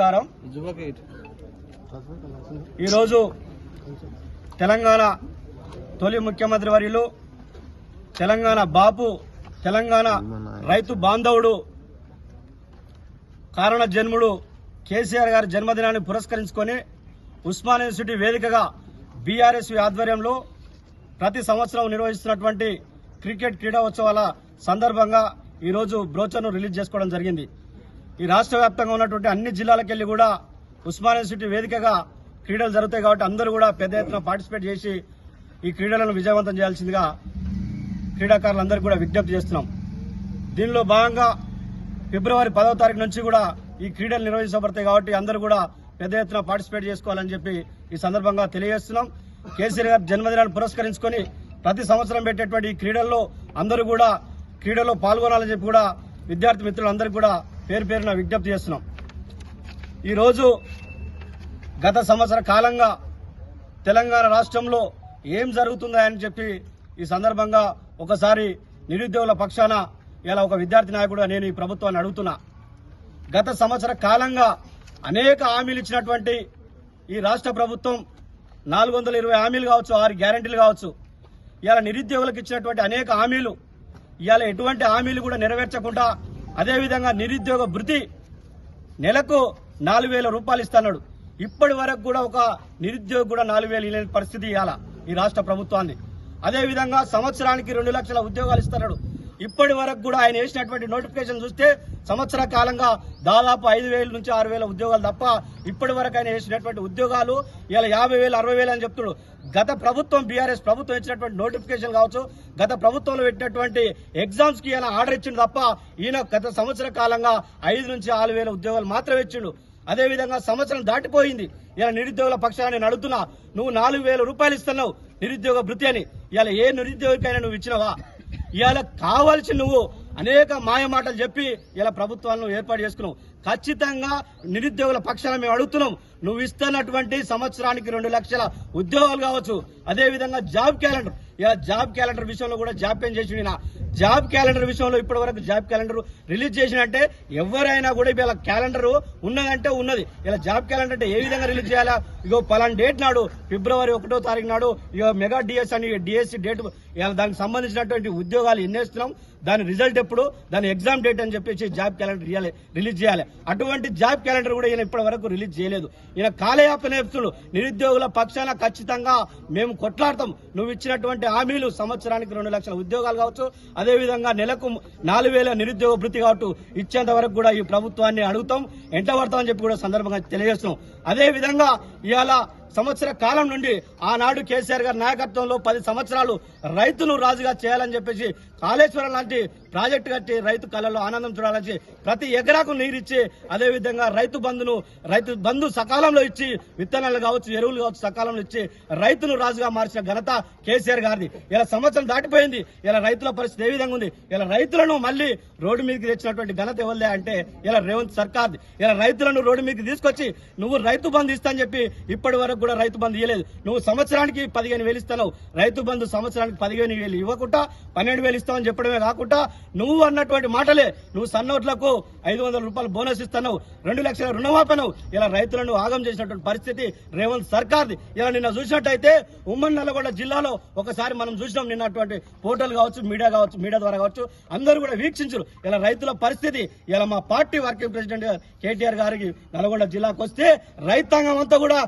నమస్కారం. ఈరోజు తెలంగాణ తొలి ముఖ్యమంత్రి వర్యులు తెలంగాణ బాపు తెలంగాణ రైతు బాంధవుడు కారణ జన్ముడు కేసీఆర్ గారి జన్మదినాన్ని పురస్కరించుకొని ఉస్మాన్ యూనివర్సిటీ వేదికగా బీఆర్ఎస్ ఆధ్వర్యంలో ప్రతి సంవత్సరం నిర్వహిస్తున్నటువంటి క్రికెట్ క్రీడా ఉత్సవాల సందర్భంగా ఈరోజు బ్రోచర్ను రిలీజ్ చేసుకోవడం జరిగింది. ఈ రాష్ట్ర వ్యాప్తంగా ఉన్నటువంటి అన్ని జిల్లాలకెళ్ళి కూడా ఉస్మాన్ యూనివర్సిటీ వేదికగా క్రీడలు జరుగుతాయి కాబట్టి అందరూ కూడా పెద్ద ఎత్తున పార్టిసిపేట్ చేసి ఈ క్రీడలను విజయవంతం చేయాల్సిందిగా క్రీడాకారులందరికీ కూడా విజ్ఞప్తి చేస్తున్నాం. దీనిలో భాగంగా ఫిబ్రవరి పదవ తారీఖు నుంచి కూడా ఈ క్రీడలు నిర్వహించబడతాయి కాబట్టి అందరూ కూడా పెద్ద ఎత్తున పార్టిసిపేట్ చేసుకోవాలని చెప్పి ఈ సందర్భంగా తెలియజేస్తున్నాం. కేసీఆర్ గారి జన్మదినాన్ని పురస్కరించుకొని ప్రతి సంవత్సరం పెట్టేటువంటి ఈ క్రీడల్లో అందరూ కూడా క్రీడలో పాల్గొనాలని చెప్పి కూడా విద్యార్థి మిత్రులందరికీ కూడా పేరు పేరున విజ్ఞప్తి చేస్తున్నాం. ఈరోజు గత సంవత్సర కాలంగా తెలంగాణ రాష్ట్రంలో ఏం జరుగుతుందా అని చెప్పి ఈ సందర్భంగా ఒకసారి నిరుద్యోగుల పక్షాన ఇలా ఒక విద్యార్థి నాయకుడు నేను ఈ ప్రభుత్వాన్ని అడుగుతున్నా. గత సంవత్సర కాలంగా అనేక హామీలు ఇచ్చినటువంటి ఈ రాష్ట్ర ప్రభుత్వం నాలుగు వందల ఇరవై హామీలు కావచ్చు ఆరు గ్యారంటీలు కావచ్చు ఇవాళ నిరుద్యోగులకు ఇచ్చినటువంటి అనేక హామీలు ఇవాళ ఎటువంటి హామీలు కూడా నెరవేర్చకుండా అదేవిధంగా నిరుద్యోగ భృతి నెలకు నాలుగు వేల రూపాయలు ఇస్తున్నాడు. ఇప్పటి వరకు కూడా ఒక నిరుద్యోగి కూడా నాలుగు వేలు పరిస్థితి ఇవాళ ఈ రాష్ట్ర ప్రభుత్వాన్ని. అదేవిధంగా సంవత్సరానికి రెండు లక్షల ఉద్యోగాలు ఇస్తున్నాడు. ఇప్పటి వరకు కూడా ఆయన వేసినటువంటి నోటిఫికేషన్ చూస్తే సంవత్సర కాలంగా దాదాపు ఐదు వేల నుంచి ఆరు వేల ఉద్యోగాలు తప్ప ఇప్పటి వరకు ఆయన వేసినటువంటి ఉద్యోగాలు ఇలా యాభై వేలు అరవై వేలు అని చెప్తున్నాడు. గత ప్రభుత్వం బీఆర్ఎస్ ప్రభుత్వం ఇచ్చినటువంటి నోటిఫికేషన్ కావచ్చు గత ప్రభుత్వంలో పెట్టినటువంటి ఎగ్జామ్స్కి ఈయన ఆర్డర్ ఇచ్చిండు తప్ప ఈయన గత సంవత్సర కాలంగా ఐదు నుంచి ఆరు వేల ఉద్యోగాలు మాత్రమే ఇచ్చిండు. అదేవిధంగా సంవత్సరం దాటిపోయింది. ఇలా నిరుద్యోగుల పక్షాన్ని నేను అడుగుతున్నా నువ్వు నాలుగు వేల రూపాయలు ఇస్తున్నావు నిరుద్యోగ భృతి అని. ఇలా ఏ నిరుద్యోగికైనా నువ్వు ఇచ్చినవా? ఇవాళ కావాల్సి నువ్వు అనేక మాయ మాటలు చెప్పి ఇలా ప్రభుత్వాలను ఏర్పాటు చేసుకున్నావు. ఖచ్చితంగా నిరుద్యోగుల పక్షాన మేము అడుగుతున్నాం. నువ్వు ఇస్తున్నటువంటి సంవత్సరానికి రెండు లక్షల ఉద్యోగాలు కావచ్చు. అదేవిధంగా జాబ్ క్యాలెండర్. ఇలా జాబ్ క్యాలెండర్ విషయంలో కూడా జాప్యం చేసి జాబ్ క్యాలెండర్ విషయంలో ఇప్పటి వరకు జాబ్ క్యాలెండర్ రిలీజ్ చేసినట్టే ఎవరైనా కూడా ఇలా క్యాలెండర్ ఉన్నదంటే ఉన్నది. ఇలా జాబ్ క్యాలెండర్ అంటే ఏ విధంగా రిలీజ్ చేయాలా? ఇగో పలానా డేట్ నాడు ఫిబ్రవరి ఒకటో తారీఖు నాడు ఇగో మెగా డిఎస్ అని డిఎస్సి డేట్ ఇలా దానికి సంబంధించినటువంటి ఉద్యోగాలు ఎన్నేస్తున్నాం దాని రిజల్ట్ ఎప్పుడు దాని ఎగ్జామ్ డేట్ అని చెప్పేసి జాబ్ క్యాలెండర్ ఇవ్వాలి రిలీజ్ చేయాలి. అటువంటి జాబ్ క్యాలెండర్ కూడా ఈయన ఇప్పటి వరకు రిలీజ్ చేయలేదు. ఈయన కాలయాపన నేర్పుతుడు. నిరుద్యోగుల పక్షాన ఖచ్చితంగా మేము కొట్లాడతాం. నువ్వు ఇచ్చినటువంటి హామీలు సంవత్సరానికి రెండు లక్షల ఉద్యోగాలు కావచ్చు అదేవిధంగా నెలకు నాలుగు వేల నిరుద్యోగ వృత్తి కావచ్చు ఇచ్చేంత వరకు కూడా ఈ ప్రభుత్వాన్ని అడుగుతాం. ఎంట పడతామని చెప్పి కూడా సందర్భంగా తెలియజేస్తున్నాం. అదేవిధంగా ఇవాళ సంవత్సర కాలం నుండి ఆనాడు కేసీఆర్ గారి నాయకత్వంలో పది సంవత్సరాలు రైతును రాజుగా చేయాలని చెప్పేసి కాళేశ్వరం లాంటి ప్రాజెక్టు కట్టి రైతు కళలో ఆనందం చూడాలని ప్రతి ఎకరాకు నీరిచ్చి అదేవిధంగా రైతు బంధును రైతు బంధు సకాలంలో ఇచ్చి విత్తనాలు కావచ్చు ఎరువులు కావచ్చు సకాలంలో ఇచ్చి రైతును రాజుగా మార్చిన ఘనత కేసీఆర్ గారిది. ఇలా సంవత్సరం దాటిపోయింది. ఇలా రైతుల పరిస్థితి ఏ విధంగా ఉంది? ఇలా రైతులను మళ్ళీ రోడ్డు మీదకి తెచ్చినటువంటి ఘనత ఎవరిదే అంటే ఇలా రేవంత్ సర్కార్ ఇలా రైతులను రోడ్డు మీదకి తీసుకొచ్చి నువ్వు రైతు బంధు ఇస్తా అని చెప్పి ఇప్పటి వరకు కూడా రైతు బంధు ఇవ్వలేదు నువ్వు సంవత్సరానికి పదిహేను వేలు ఇస్తావు రైతు బంధు సంవత్సరానికి పదిహేను వేలు ఇవ్వకుండా పన్నెండు వేలు ఇస్తామని చెప్పడమే కాకుండా నువ్వు అన్నటువంటి మాటలే. నువ్వు సన్నోట్లకు ఐదు వందల రూపాయలు బోనస్ ఇస్తున్నావు రెండు లక్షల రుణమాపను ఇలా రైతులను ఆగం చేసినటువంటి పరిస్థితి రేవంత్ సర్కార్ది. ఇలా నిన్న చూసినట్టయితే ఉమ్మడి నల్లగొండ జిల్లాలో ఒకసారి మనం చూసినాం నిన్నటువంటి పోర్టల్ కావచ్చు మీడియా కావచ్చు మీడియా ద్వారా కావచ్చు అందరూ కూడా వీక్షించరు ఇలా రైతుల పరిస్థితి ఇలా మా పార్టీ వర్కింగ్ ప్రెసిడెంట్ కేటీఆర్ గారికి నల్గొండ జిల్లాకు వస్తే రైతాంగం అంతా కూడా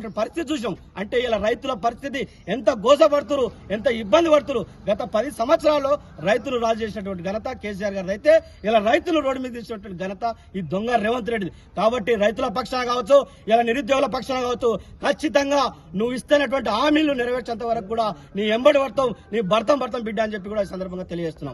ఉన్నటువంటి పరిస్థితి చూసాం. అంటే ఇలా రైతుల పరిస్థితి ఎంత గోసపడుతురు ఎంత ఇబ్బంది పడుతురు. గత పది సంవత్సరాల్లో రైతులు రాజు చేసినటువంటి ఘనత కేసీఆర్ గారు అయితే ఇలా రైతులు రోడ్డు మీద తీసినటువంటి ఘనత ఈ దొంగ రేవంత్ రెడ్డి కాబట్టి రైతుల పక్షాన కావచ్చు ఇలా నిరుద్యోగుల పక్షాన కావచ్చు ఖచ్చితంగా నువ్వు ఇస్తున్నటువంటి హామీలు నెరవేర్చేంత వరకు కూడా నీ ఎంబడి పడతాం నీ భర్తం భర్తం బిడ్డ అని చెప్పి కూడా ఈ సందర్భంగా తెలియజేస్తున్నాం.